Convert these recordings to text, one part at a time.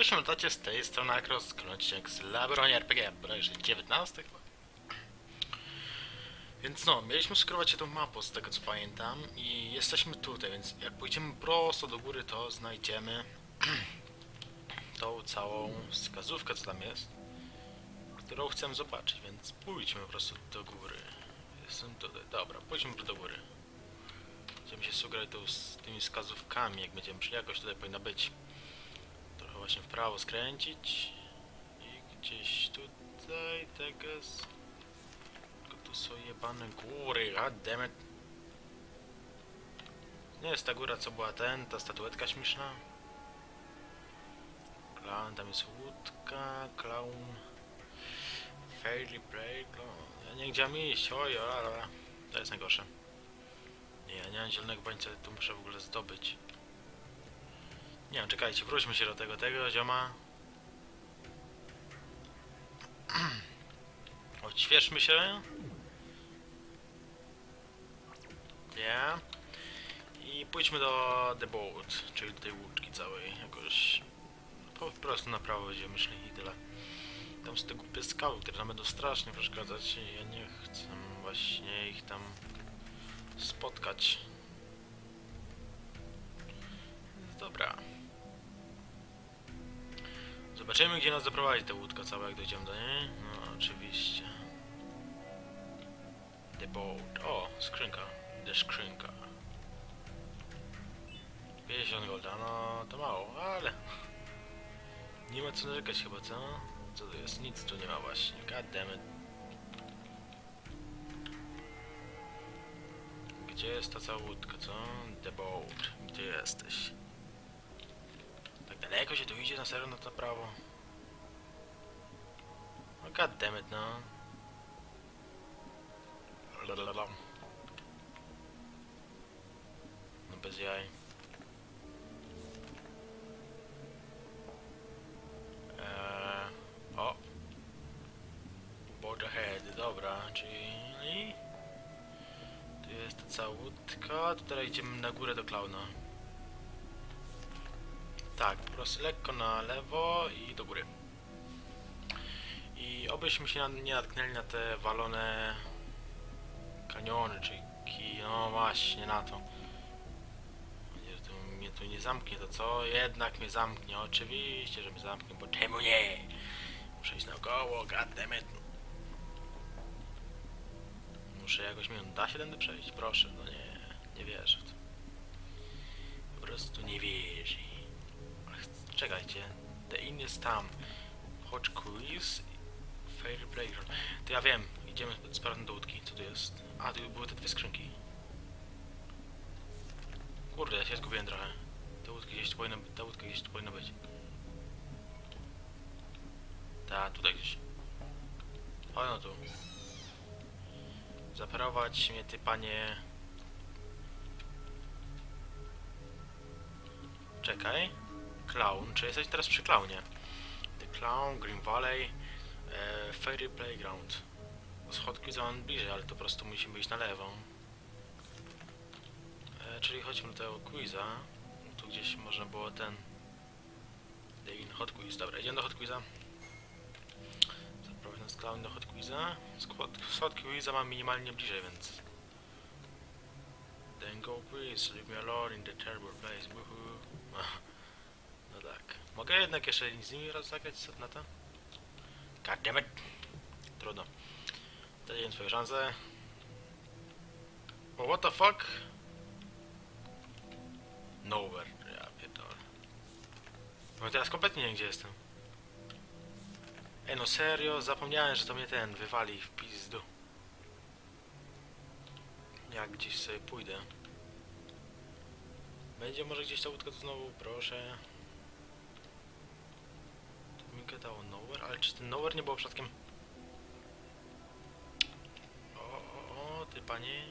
Cześć, latacie z tej strony Akros, odcinek z Labronie RPG, bodajże 19 chyba. Więc no, mieliśmy skierować się tą mapą z tego co pamiętam i jesteśmy tutaj, więc jak pójdziemy prosto do góry to znajdziemy tą całą wskazówkę co tam jest, którą chcemy zobaczyć, więc pójdźmy po prostu do góry. Jestem tutaj, dobra, pójdźmy do góry. Będziemy się sugerować tą, z tymi wskazówkami, jak będziemy, jakoś tutaj powinna być właśnie w prawo skręcić i gdzieś tutaj jest tylko tu są jebane góry, goddammit nie jest ta góra co była ten, ta statuetka śmieszna. Clown, tam jest łódka, clown. Fairy break, no, ja nie gdzie mam iść, oj, to jest najgorsze. Nie, ja nie mam zielonego bańca, tu muszę w ogóle zdobyć nie wiem, czekajcie, wróćmy się do tego, tego zioma. Odświeżmy się. Nie. I pójdźmy do The Boat, czyli do tej łódki całej, jakoś po prostu na prawo będziemy szli i tyle. Tam są te głupie skały, które nam będą strasznie przeszkadzać i ja nie chcę właśnie ich tam spotkać. Dobra. Zobaczymy, gdzie nas zaprowadzi ta łódka cała, jak dojdziemy do niej. No, oczywiście. The boat. O, skrzynka. The skrzynka. 50 golda, no to mało, ale... Nie ma co narzekać chyba, co? Co to jest? Nic tu nie ma właśnie. God damn it. Gdzie jest ta cała łódka, co? The boat. Gdzie jesteś? Daleko się tu idzie na serio na to prawo? No god damn it, no. No bez jaj. Eee, o. Boat ahead, dobra, czyli... Tu jest ta cała łódka, tu teraz idziemy na górę do klauna. Prostu lekko na lewo i do góry. I obyśmy się nie natknęli na te walone kaniony, czy ki... no właśnie na to. To mnie tu nie zamknie, to co? Jednak mnie zamknie, oczywiście, że mnie zamknie, bo czemu nie? Muszę iść naokoło, goddammit. Muszę jakoś mi da się tędy przejść? Proszę, no nie, nie wierzę w to. Po prostu nie wierzę. Czekajcie, The Inn jest tam. Hodge Quiz, Fair Playground. To ja wiem, idziemy sprawdzić do łódki, co tu jest. A, tu były te dwie skrzynki. Kurde, ja się zgubiłem trochę. Ta łódka gdzieś tu powinna, ta łódka gdzieś tu powinna być. Ta, tutaj gdzieś. O, no tu. Zaparować mnie ty, panie... Czekaj. Clown, czy jesteś teraz przy klaunie? The Clown, Green Valley, e, Fairy Playground. Schodki za bliżej, ale to po prostu musimy iść na lewo. E, czyli chodźmy do tego quiza. Tu gdzieś można było ten... The Hot Quiz. Dobra, idziemy do Hot Quiza. Zaprowadź nas Clown do Hot Quiza. Skład, Hot Quiza mam minimalnie bliżej, więc... Then go quiz, leave me alone in the terrible place, woohoo. Mogę jednak jeszcze z nimi na to? Goddammit. Trudno. Daję swoje szanse. Oh, what the fuck? Nowhere. Ja pierdolę. No teraz kompletnie nie wiem gdzie jestem. Ej no serio, zapomniałem, że to mnie ten wywali w pizdu. Jak gdzieś sobie pójdę. Będzie może gdzieś ta łódka tu znowu, proszę. Mi gadało nowhere, ale czy ten nowhere nie było przypadkiem... O, o, o, ty panie.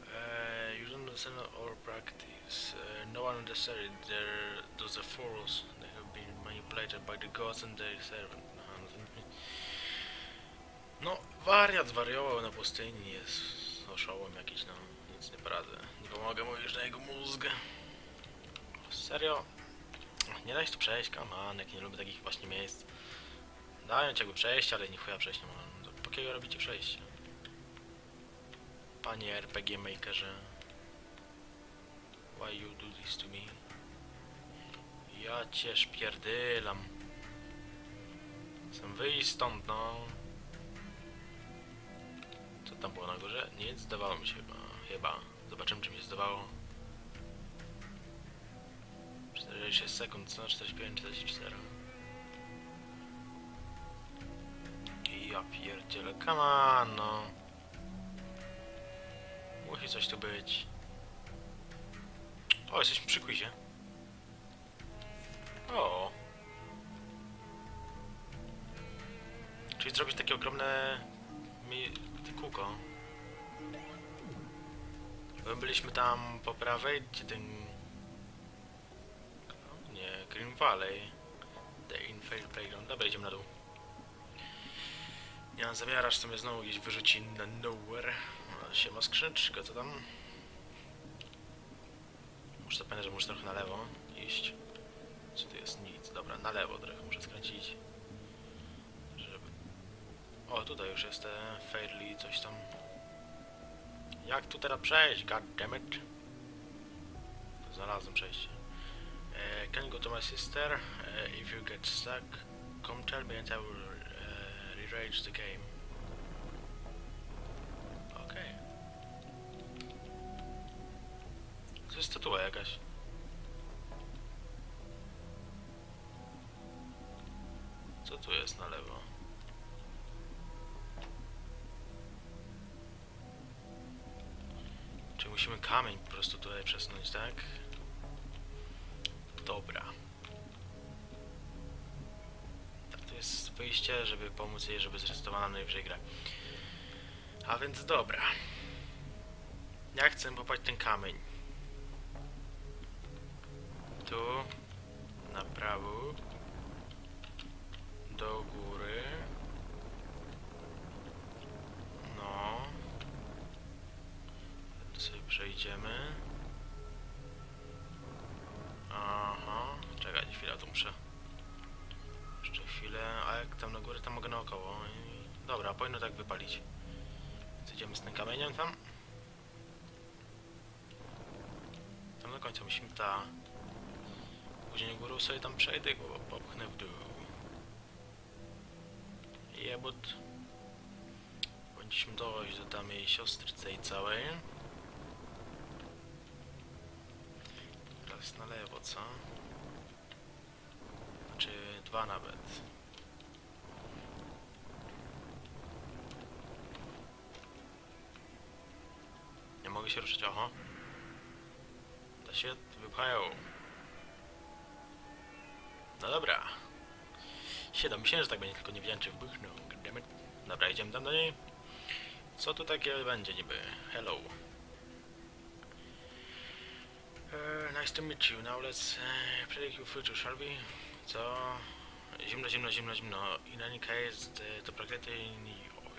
Uh, you don't understand or practice. Uh, no one understands there those fools. They have been manipulated by the gods and their servant. Aha, no, wariat zwariował na pustyni, jest oszołom jakiś, no, nic nie poradzę. Nie pomogę mu już na jego mózg. Serio? Nie da się tu przejść, on, jak nie lubię takich właśnie miejsc. Dają jakby przejść, ale nie chuja przejść nie mogą. To Po kiego robicie przejście? Panie RPG Makerze. Why you do this to me? Ja cię szpierdylam. Chcę wyjść stąd, no. Co tam było na górze? Nic, zdawało mi się chyba. Chyba. Zobaczymy, czy mi się zdawało. 46 sekund, co? 45, 44. I ja pierdzielę, come on, no. Musi coś tu być. O, jesteśmy przy quizie. O. Czyli zrobić takie ogromne mi kółko. My byliśmy tam po prawej, gdzie ten... No, Green Valley. The Infield Playground. Dobra, idziemy na dół. Nie mam zamiaru, aż to mnie znowu gdzieś wyrzuci na nowhere. O, Siema skrzynczka, co tam? Muszę zapamiętać, że muszę trochę na lewo iść. Co tu jest? Nic. Dobra, na lewo trochę muszę skręcić. Żeby... O, tutaj już jest Fairly, coś tam. Jak tu teraz przejść? God damn it. Znalazłem przejście. Uh, can you go to my sister? Uh, if you get stuck, come tell me and I will uh, rearrange the game. Okej. To jest statua jakaś. Co tu jest na lewo? Czy musimy kamień po prostu tutaj przesunąć, tak? Dobra. Tak, to jest wyjście, żeby pomóc jej, żeby zrestartowała najwyżej grę. A więc dobra. Ja chcę popaść ten kamień. Tu. Na prawo. Ta... Później górą sobie tam przejdę go popchnę w dół. Jebut. Powinniśmy dojść do tam jej siostry tej całej. Teraz na lewo, co? Czy dwa nawet. Nie mogę się ruszyć, oho. Się wypchają. No dobra. Siedem, myślałem, że tak będzie, tylko nie wiedziałem, czy wybuchnął. Dobra, idziemy tam do niej. Co tu takie będzie niby? Hello. Uh, nice to meet you. Now let's uh, predict your future, shall we? Co? Zimno, zimno, zimno, zimno. In any case, the, to practically in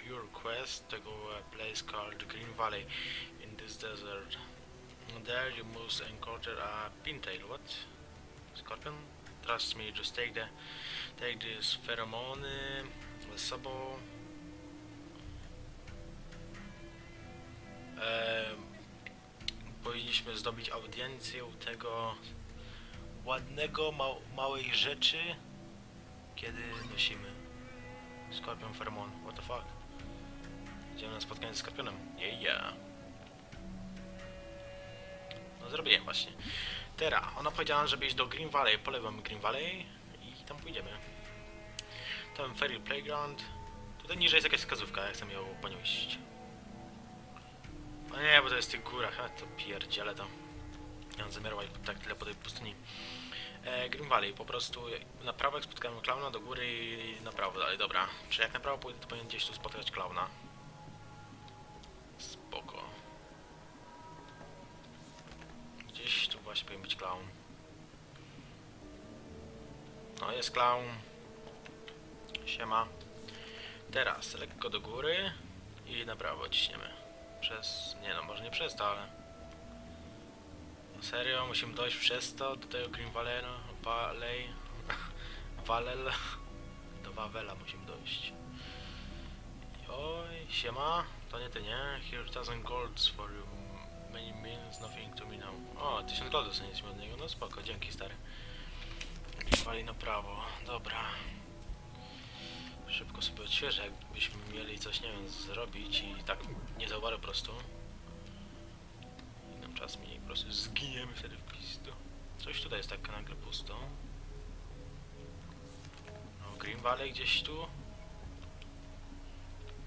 your quest to go a place called Green Valley in this desert. There you must encounter a pintail. What? Scorpion? Trust me, just take the take this pheromone ze sobą. Em, powinniśmy zdobyć audiencję u tego ładnego, mał, małej rzeczy, kiedy nosimy Skorpion Feromon. What the fuck? Idziemy na spotkanie ze Skorpionem. Yeah, yeah. No zrobiłem właśnie. Teraz, ona powiedziała, żeby iść do Green Valley, polewamy Green Valley i tam pójdziemy. Tam Fairy Playground. Tutaj niżej jest jakaś wskazówka, ja chcę ją po nią iść. O nie, bo to jest w tych górach, a to pierdziele to. Nie mam zamiaru iść tak tyle po tej pustyni. E, Green Valley, po prostu na prawo jak spotkamy klauna, do góry i na prawo dalej, dobra. Czy jak na prawo pójdę, to powinien gdzieś tu spotkać klauna. Właśnie powinien być clown. No, jest clown. Siema. Teraz lekko do góry i na prawo ciśniemy. Przez... nie no, może nie przez to, ale... Serio? Musimy dojść przez to do tego Green Valley, no, Valley, Valel, do Wawela musimy dojść. Oj, siema, to nie ty, nie? Here thousand golds for you, means nothing to me now. O, 1000 goldów dostaniemy od niego, no spoko, dzięki stary. Valley na prawo, dobra. Szybko sobie odświeżę, jakbyśmy mieli coś, nie wiem, zrobić i tak nie zauważy po prostu. I nam czas minie, po prostu zginiemy wtedy w pizdu. Coś tutaj jest tak nagle pusto. No, Green Valley gdzieś tu.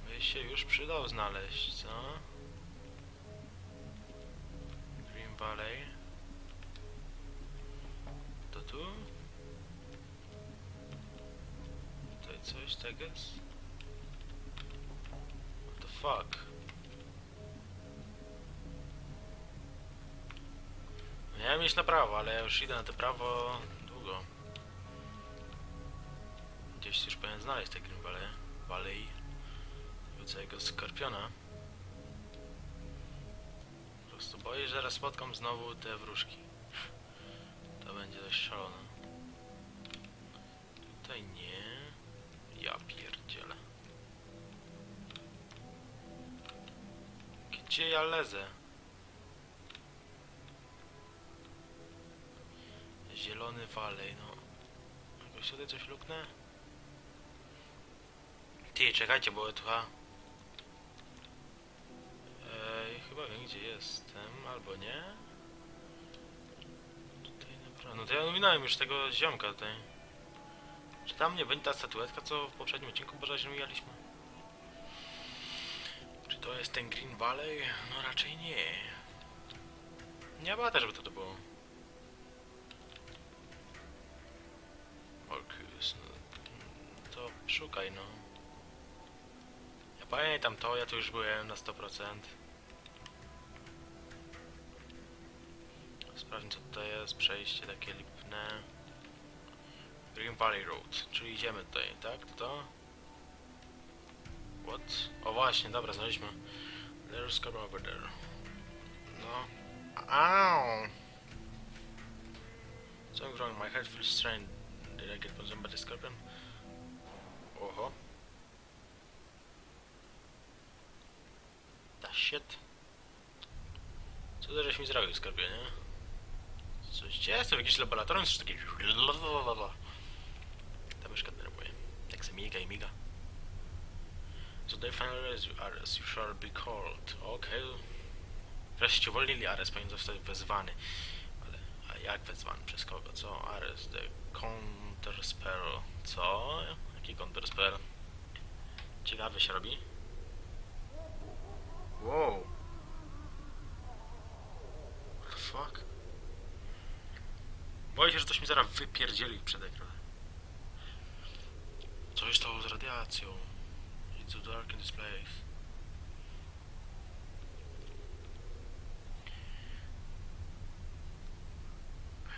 By się już przydał znaleźć, co? Valley. To tu? Tutaj coś tak jest? What the fuck? Miałem iść na prawo, ale ja już idę na to prawo długo. Gdzieś już powinien znaleźć te Green Valley. Valley. Całego skorpiona. Prostu boję, że zaraz spotkam znowu te wróżki. To będzie dość szalone. Tutaj nie. Ja pierdzielę. Gdzie ja lezę? Zielony Valley, no. Jakoś tutaj coś luknę? Ty, czekajcie, bo tu... Ej, chyba wiem gdzie jestem, albo nie? Tutaj naprawdę... No to ja minąłem już tego ziomka tutaj. Czy tam nie będzie ta statuetka, co w poprzednim odcinku bożeśmy mijaliśmy? Czy to jest ten Green Valley? No raczej nie. Nie bada, żeby to, to było. Orkus, no. To szukaj, no. Ja pamiętam to, ja tu już byłem na 100%. Sprawdźmy co tutaj jest, przejście takie lipne. Green Valley Road, czyli idziemy tutaj, tak? To to? What? O właśnie, dobra, znaleźliśmy. There's come over there. No. Ow! Something wrong, my head feels strained. Did I get consumed by the scorpion? Oho. Da shit. Co to żeś mi zrobił, skorpionie? Gdzie jestem? W jakimś laboratorium? Coś takiego... Ta myszka denerwuje. Jak se miga i miga. They finally raise you, Ares. You shall be called. Okay. Wreszcie uwolnili Ares, powinien zostać wezwany. Ale, a jak wezwany? Przez kogo? Co? Ares, the counter spell. Co? Jaki counter spell? Ciekawe się robi. Wow. What the fuck? Boję się, że coś mi zaraz wypierdzieli przed ekranem. Coś to z radiacją. It's so dark in this place.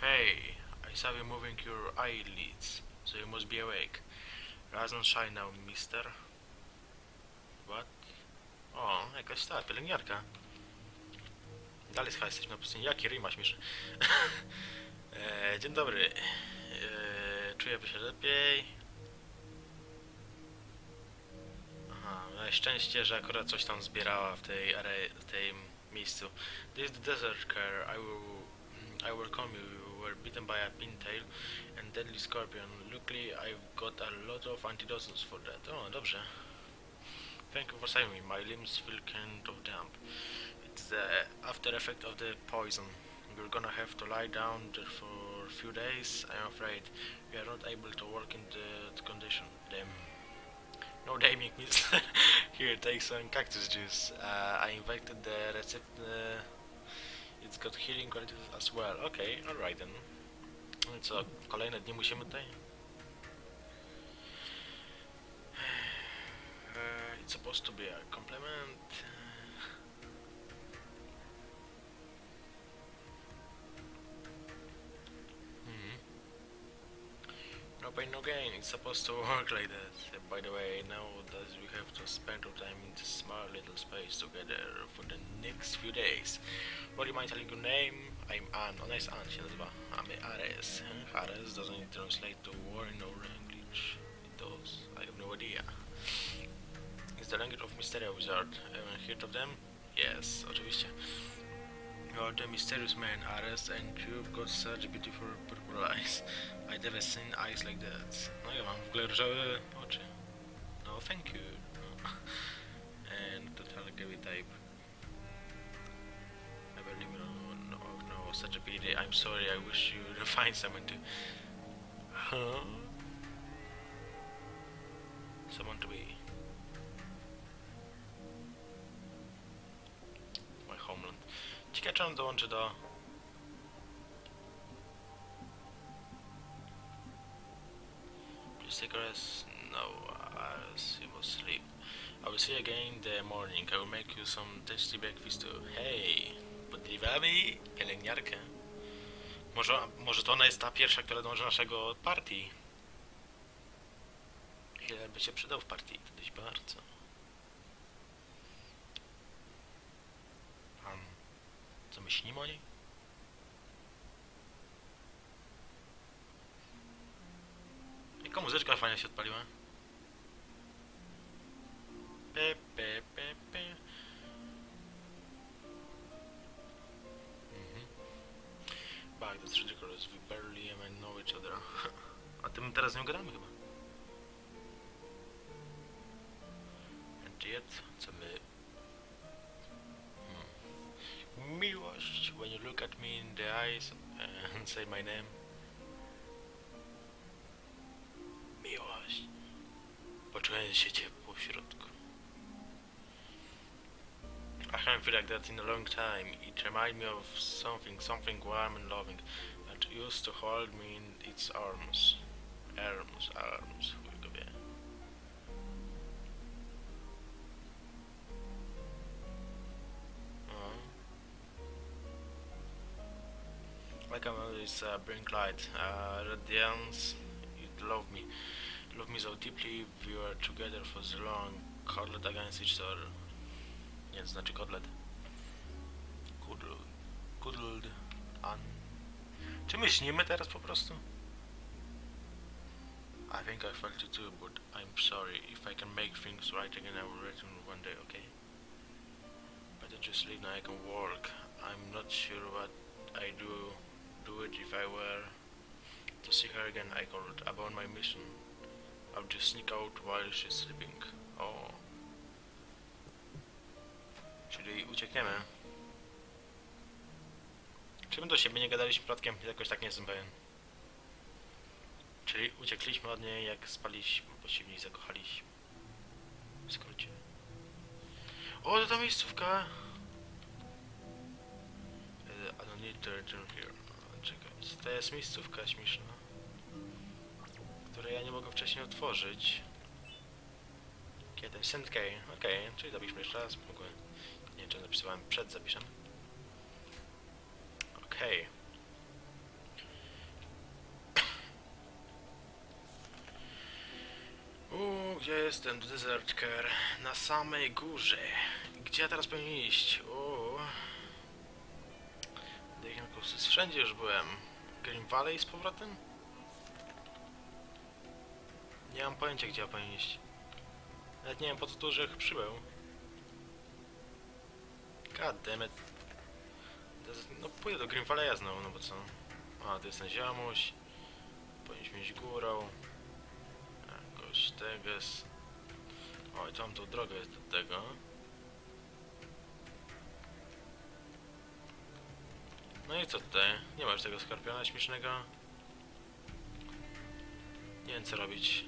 Hey, I saw you moving your eyelids, so you must be awake. Rise and shine now, mister. What? O, jakaś ta, pielęgniarka. Dalej chyba jesteśmy na pustyni. Jaki ryj masz? e, dzień dobry. E, czuję się lepiej. Aha, miałeś szczęście, że akurat coś tam zbierała w tej are, w tej miejscu. This desert care. I will, I will come you. You were bitten by a pintail and deadly scorpion. Luckily, I've got a lot of antidotes for that. O, dobrze. Thank you for saving me. My limbs feel kind of damp. It's the after effect of the poison. You're gonna have to lie down there for a few days, I'm afraid. We are not able to work in that condition. Damn. No damning means here take some cactus juice. Uh, I invented the recipe. Uh, it's got healing qualities as well. Okay, alright then. I co, kolejne dni musimy tutaj? Uh, it's supposed to be a compliment. Pain, no gain. It's supposed to work like that. Uh, By the way, now that we have to spend our time in this small little space together for the next few days. Would you mind telling your name? I'm Ann. Ona jest Ann się nazywa. A my Ares. Ares doesn't translate to war in our language. It does. I have no idea. It's the language of Mysteria Wizard. Haven't heard of them? Yes, oczywiście. You're the mysterious man, Ares, and you've got such beautiful purple eyes. I'd never seen eyes like that. No ja mam w ogóle różowe oczy. No, thank you. No. And total gay type. I believe no, no, no, such a pity. I'm sorry, I wish you to find someone to... Huh? Someone to be... My homeland. Ciekawe, czy on dołączy do... again in the morning. I will make you some tasty breakfast too. Hej, podliwamy pielęgniarkę. Może, może to ona jest ta pierwsza, która dąży naszego partii. Ile by się przydał w partii? Kiedyś bardzo. Pan, co myślimy o niej? Jaka muzyczka fajnie się odpaliła? That's ridiculous. We barely even know each other. A tym teraz nie gadamy chyba. And yet, co my... Hmm. Miłość, when you look at me in the eyes and say my name. Like that in a long time. It reminded me of something, something warm and loving that used to hold me in its arms. Arms, arms, chuj go wie. No. Like I'm always uh, bring light, uh, radiance, it love me. Love me so deeply, we were together for so long, cuddled against each other. Nie, to znaczy kotlet. Cuddled. An. Czy my śnimy teraz po prostu? I think I felt it too, but I'm sorry. If I can make things right again, I will return one day, okay? Better just leave now I can walk. I'm not sure what I do do it if I were to see her again. I could abandon my mission. I'll just sneak out while she's sleeping. Oh. Czyli uciekniemy. Czy my do siebie nie gadaliśmy przypadkiem? Jakoś tak nie jestem pewien. Czyli uciekliśmy od niej, jak spaliśmy, bo się w niej zakochaliśmy. W skrócie. O, to ta miejscówka! Uh, I don't need to return here. Czekaj, to jest miejscówka śmieszna. Której ja nie mogę wcześniej otworzyć. Kiedy? Send K. Okej, czyli zapiszmy jeszcze raz. Mogę... Nie wiem, czy napisałem przed zapiszem. Okej. Uuu, gdzie jestem? Desert Care. Na samej górze. Gdzie ja teraz powinien iść? Uuu. Deacon Wszędzie już byłem. Green Valley z powrotem? Nie mam pojęcia, gdzie ja powinien iść. Nawet nie wiem, po co tu Rzech przybył. God damn it. No pójdę do Green znowu, no bo co? A, to jest ten ziomuś. Powinniśmy iść górą. Jakoś tego jest... Oj, tam drogę jest do tego. No i co tutaj? Nie ma już tego skorpiona śmiesznego. Nie wiem co robić.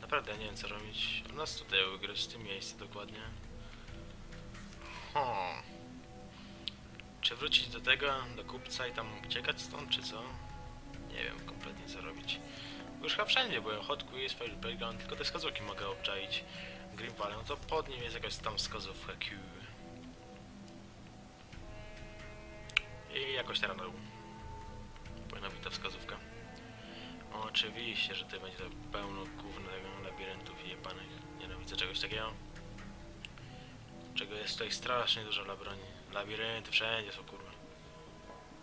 Naprawdę nie wiem co robić. U nas tutaj ugryźć w tym miejscu dokładnie. Hmm. Czy wrócić do tego, do kupca i tam uciekać stąd, czy co? Nie wiem kompletnie co robić. Już chyba wszędzie byłem, Hot Quiz, Fire Playground, tylko te wskazówki mogę obczaić. Green no to pod nim jest jakaś tam wskazówka Q. I jakoś teraz na dół. nabita wskazówka. Oczywiście, że tutaj będzie to pełno głównego labiryntów i jebanych. Nienawidzę czegoś takiego. Czego jest tutaj strasznie dużo dla broni. Labirynty wszędzie są kurwa.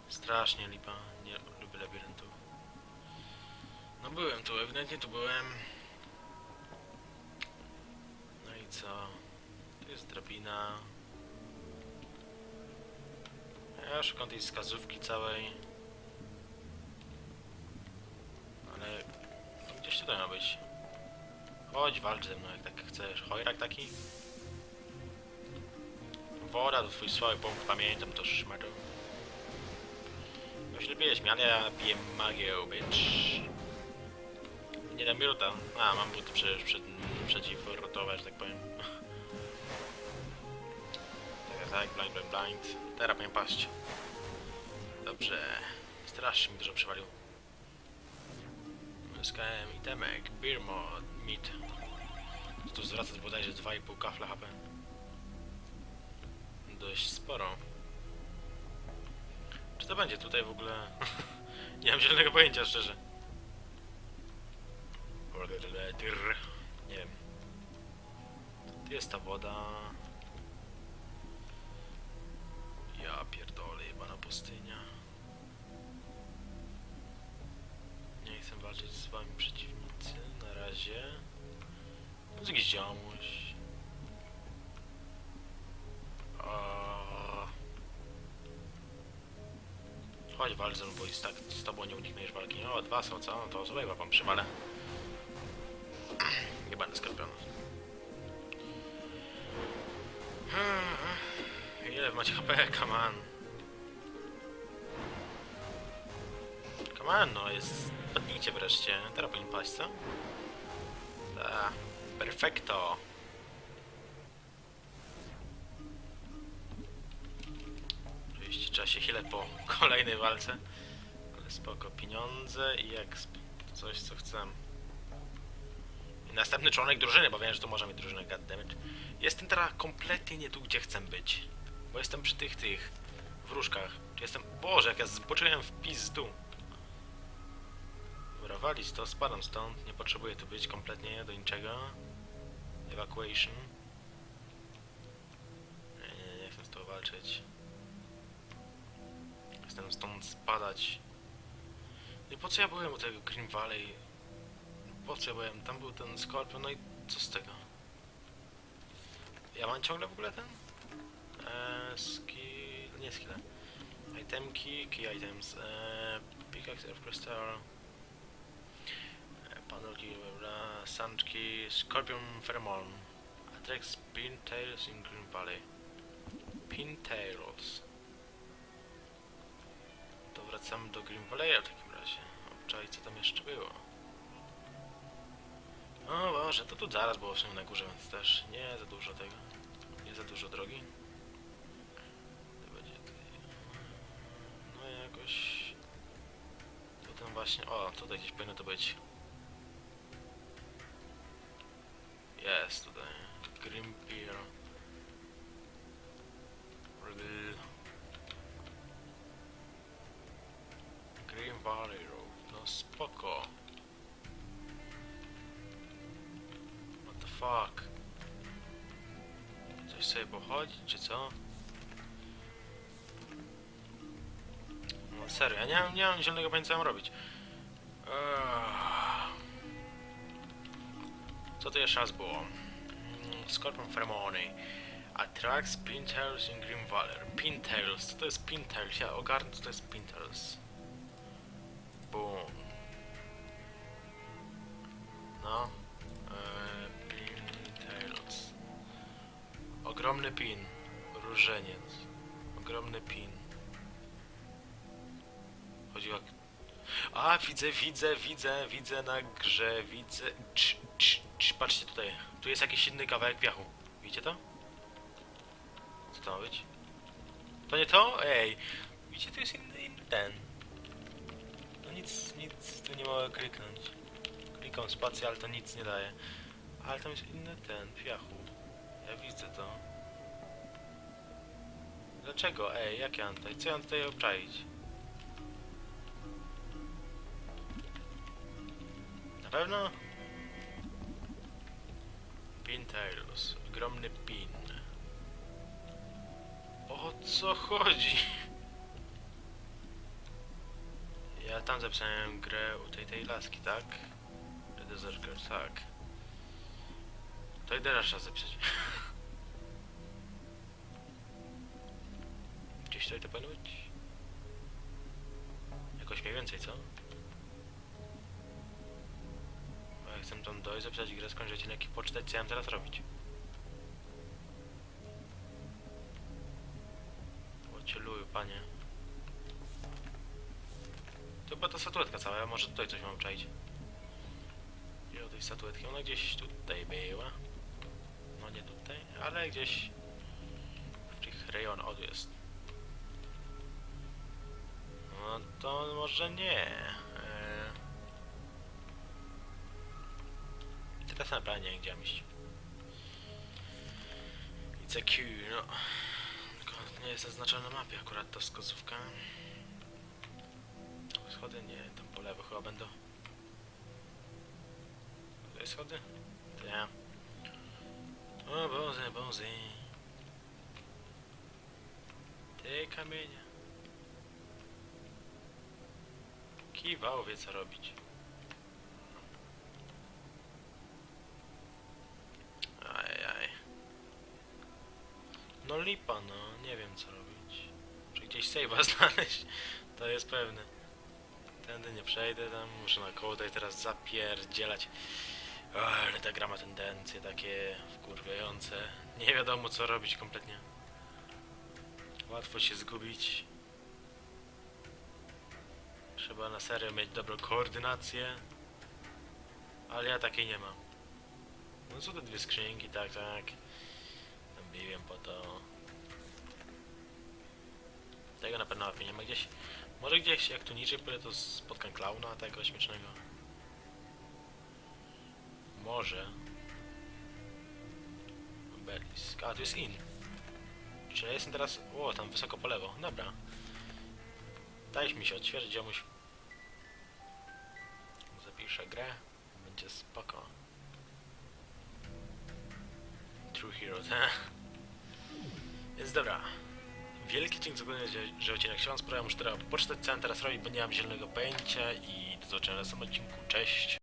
Strasznie lipa. Nie lubię labiryntów. No byłem tu, ewidentnie tu byłem. No i co? Tu jest drabina. Ja szukam tej wskazówki całej. Ale gdzieś tutaj ma być. Chodź, walcz ze mną jak tak chcesz. Chojrak taki? Woda to twój słaby punkt, pamiętam to szmato. No źle mnie, ale ja piję magię, bitch. Nie dam minuta. A, mam buty przecież przed, przeciwrotowe, że tak powiem. Tak tak, blind, blind, blind. Teraz powinien paść. Dobrze. Strasznie mi dużo przewalił. Zyskałem itemek, beer mod, meat. Tu zwracać bodajże 2,5 kafla HP. Dość sporo. Czy to będzie tutaj w ogóle? Nie mam zielonego pojęcia, szczerze. Nie wiem. Tu jest ta woda. Ja pierdolę, jebana pustynia. Nie chcę walczyć z wami przeciwnicy na razie. To jest jakiś. Chodź walcz mną, bo tak z tobą nie unikniesz walki. O, dwa są, co? No to złego wam przywalę. Nie będę skorpion. Ile wy macie HP? Come on. Come on, no jest... Padnijcie wreszcie. Teraz powinien paść, co? Ta. Perfekto. Się chwilę po kolejnej walce. Ale spoko. Pieniądze i exp. Coś, co chcę. I następny członek drużyny, bo wiem, że tu może mieć drużynę goddammit. Jestem teraz kompletnie nie tu, gdzie chcę być. Bo jestem przy tych, tych wróżkach. Czy jestem... Boże, jak ja zboczyłem w pizdu. Dobra, walić to, spadam stąd. Nie potrzebuję tu być kompletnie do niczego. Evacuation. Nie, nie, nie chcę z tą walczyć. Chcę stąd spadać. No i po co ja byłem u tego Green Valley? Po co ja byłem? Tam był ten Scorpion, no i co z tego? Ja mam ciągle w ogóle ten? Eee, skill... nie skill. Itemki, key items. Eee, pickaxe of crystal. Eee, panelki, bla, sanczki, Scorpion Pheromone. Attracts pintails in Green Valley. Pintails. To wracamy do Green Valley'a w takim razie. Obczaj, co tam jeszcze było. O Boże, to tu zaraz było w sumie na górze, więc też nie za dużo tego. Nie za dużo drogi. To będzie tutaj... No jakoś... Potem właśnie... O, tutaj gdzieś powinno to być. Jest tutaj. Pier. Rygl. Green Valley Road. No spoko. What the fuck? Coś sobie pochodzić, czy co? No serio, ja nie mam, nie mam zielonego pojęcia co mam robić. Co to jeszcze raz było? Mm, Scorpion Pheromone. Attracts Pintails in Green Valley. Pintails. Co to jest Pintails? Ja ogarnę co to jest Pintails. Boom. Ogromny pin. Różeniec. Ogromny pin. Chodziło jak... A, widzę, widzę, widzę, widzę na grze, widzę... Cz, cz, cz, patrzcie tutaj. Tu jest jakiś inny kawałek piachu. Widzicie to? Co to ma być? To nie to? Ej! Widzicie, tu jest inny, inny ten. No nic, nic tu nie mogę kliknąć. Klikam spację, ale to nic nie daje. Ale tam jest inny ten, piachu. Ja widzę to. Dlaczego? Ej, jak ja mam tutaj? Co ja mam tutaj obczaić? Na pewno? Pin Tyrus. Ogromny pin. O co chodzi? Ja tam zapisałem grę u tej, tej laski, tak? Desert Girl, tak. To i teraz trzeba zapisać. Tutaj to być? Jakoś mniej więcej, co? Bo chcę tam dojść, zapisać grę, skończyć odcinek i poczytać, co ja mam teraz robić. Ocieluju, panie. To była ta statuetka cała, ja może tutaj coś mam czaić. Gdzie o tej statuetki? Ona gdzieś tutaj była. No nie tutaj, ale gdzieś w tych rejonach. Jest. To może nie. Eee... Teraz naprawdę nie wiem gdzie mam iść. It's a Q, no. Tylko nie jest zaznaczona na mapie akurat ta wskazówka. Schody? Nie, tam po lewo chyba będą. Tutaj schody? Ja. O Boże, Boże. Te kamienie. Kiwał wie co robić. Ajaj. No lipa, no. Nie wiem co robić. Czy gdzieś save'a znaleźć? To jest pewne. Tędy nie przejdę tam, muszę na koło tutaj teraz zapierdzielać. Ale ta gra ma tendencje takie wkurwiające. Nie wiadomo co robić kompletnie. Łatwo się zgubić. Trzeba na serio mieć dobrą koordynację. Ale ja takiej nie mam. No co te dwie skrzynki, tak, tak. Biłem po to. Tego na pewno nie ma gdzieś. Może gdzieś, jak tu niżej pójdę, to spotkam klauna tego śmiesznego. Może. Obelisk. A, tu jest in. Czy ja jestem teraz... O, tam wysoko po lewo. Dobra. Dajś mi się odświeżyć, ziomuś. Zapiszę grę. Będzie spoko. True Hero, te. Więc dobra. Wielki dzięki za że, że odcinek się wam spodobał. Muszę teraz poczytać co teraz robić, bo nie mam zielonego pojęcia i do zobaczenia na następnym odcinku. Cześć!